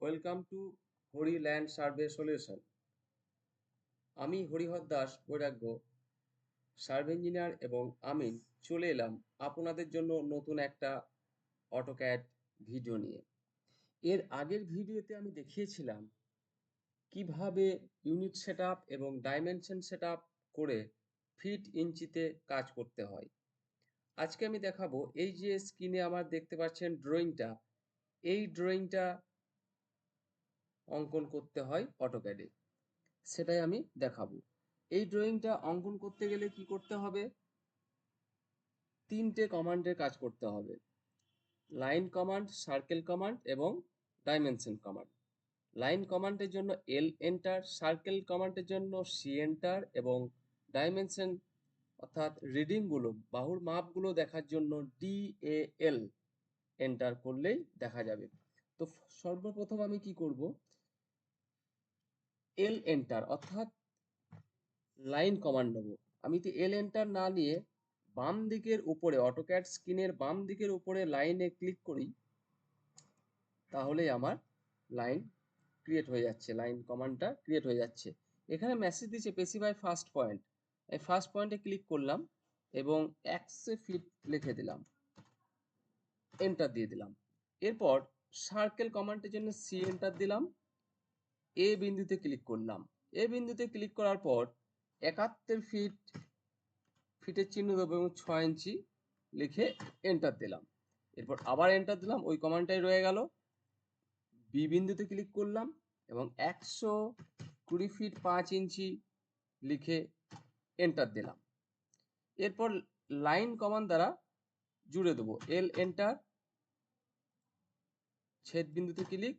Welcome to Hari land survey solution. আমি হরিহর দাস বৈরাগ্য, survey engineer এবং আমি চলে এলাম আপনাদের জন্য নতুন একটা অটোক্যাড ভিডিও নিয়ে। এর আগের ভিডিওতে আমি দেখিয়েছিলাম কীভাবে ইউনিট সেট এবং ডাইমেনশন সেট করে ফিট ইঞ্চিতে কাজ করতে হয়। আজকে আমি দেখাবো এই যে স্ক্রিনে আমার দেখতে পাচ্ছেন ড্রয়িংটা, এই ড্রয়িংটা অঙ্কন করতে হয় অটোক্যাডে সেটাই আমি দেখাবো। এই ড্রয়িংটা অঙ্কন করতে গেলে কি করতে হবে? তিনটে কমান্ডের কাজ করতে হবে। লাইন কমান্ড সার্কেল কমান্ড এবং ডাইমেনশন কমান্ড লাইন কমান্ডের জন্য এল এন্টার সার্কেল কমান্ডের জন্য সি এন্টার এবং ডাইমেনশন অর্থাৎ রিডিংগুলো বাহুর মাপগুলো দেখার জন্য ডি এ এল এন্টার করলেই দেখা যাবে। তো সর্বপ্রথম আমি কি করব? এল এন্টার অর্থাৎ লাইন কমান্ড নেব। আমি তো এল এন্টার না নিয়ে বাম দিকের উপরে অটোক্যাড স্ক্রিনের বাম দিকের উপরে লাইনে ক্লিক করি, তাহলেই আমার লাইন ক্রিয়েট হয়ে যাচ্ছে লাইন কমান্ডটা ক্রিয়েট হয়ে যাচ্ছে। এখানে মেসেজ দিচ্ছে স্পেসিফাই ফার্স্ট পয়েন্ট এই ফার্স্ট পয়েন্টে ক্লিক করলাম এবং একশো ফিট লিখে দিলাম। এন্টার দিয়ে দিলাম। এরপর সার্কেল কমান্ডের জন্য সি এন্টার দিলাম। এ বিন্দুতে ক্লিক করলাম। এ বিন্দুতে ক্লিক করার পর একাত্তর ফিট ফিটের চিহ্ন দেবো এবং ছয় ইঞ্চি লিখে এন্টার দিলাম। এরপর আবার এন্টার দিলাম, ওই কমান্ডটাই রয়ে গেল। বি বিন্দুতে ক্লিক করলাম এবং একশো কুড়ি ফিট পাঁচ ইঞ্চি লিখে এন্টার দিলাম। এরপর লাইন কমান্ড দ্বারা জুড়ে দেবো। এল এন্টার ছেদ বিন্দুতে ক্লিক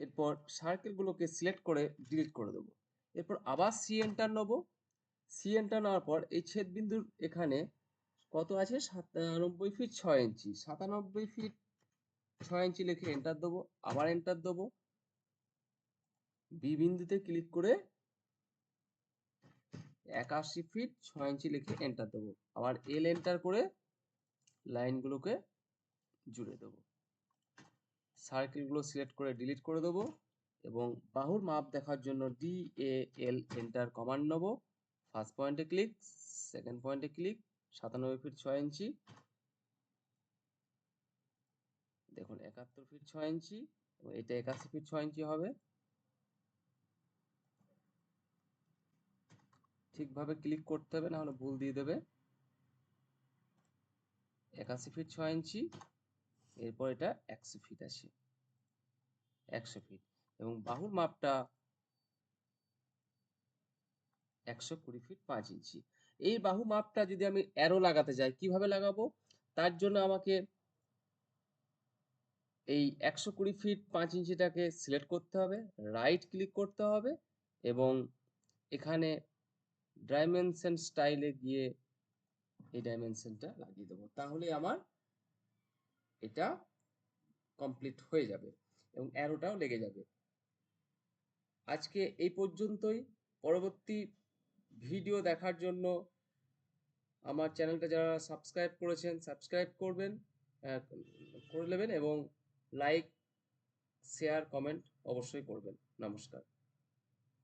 এরপর সার্কেলগুলোকে সিলেক্ট করে ডিলিট করে দেবো। এরপর আবার সি এন্টার নেব। সি এন্টার নেওয়ার পর এই ছেদ বিন্দুর এখানে কত আছে? সাতানব্বই ফিট ছয় ইঞ্চি সাতানব্বই ফিট ছয় ইঞ্চি লিখে এন্টার দেবো, আবার এন্টার দেবো। বি বিন্দুতে ক্লিক করে একাশি ফিট ছয় ইঞ্চি লিখে এন্টার দেবো। আবার এল এন্টার করে লাইনগুলোকে জুড়ে দেবো। সার্কেলগুলো সিলেক্ট করে ডিলিট করে দেবো এবং বাহুর মাপ দেখার জন্য D A L enter command নেব। ফার্স্ট পয়েন্টে ক্লিক সেকেন্ড পয়েন্টে ক্লিক সাতানব্বই ফিট ছয় ইঞ্চি। দেখুন, একাত্তর ফিট ছয় ইঞ্চি এবং এটা একাশি ফিট ছয় ইঞ্চি হবে। ঠিকভাবে ক্লিক করতে হবে না হলে ভুল দিয়ে দেবে। একাশি ফিট ছয় ইঞ্চি। এরপর এটা একশো ফিট আসে। একশো ফিট এবং বাহুর মাপটা একশো কুড়ি ফিট পাঁচ ইঞ্চি। এই বাহু মাপটা যদি আমি অ্যারো লাগাতে যাই, কীভাবে লাগাবো? তার জন্য আমাকে এই একশো কুড়ি ফিট পাঁচ ইঞ্চিটাকে সিলেক্ট করতে হবে রাইট ক্লিক করতে হবে এবং এখানে ডাইমেনশন স্টাইলে গিয়ে এই ডাইমেনশনটা লাগিয়ে দেবো। তাহলে আমার এটা কমপ্লিট হয়ে যাবে এবং অ্যারোটাও লেগে যাবে। আজকে এই পর্যন্তই। পরবর্তী ভিডিও দেখার জন্য আমার চ্যানেলটা যারা সাবস্ক্রাইব করেছেন সাবস্ক্রাইব করবেন করে নেবেন এবং লাইক শেয়ার কমেন্ট অবশ্যই করবেন। নমস্কার।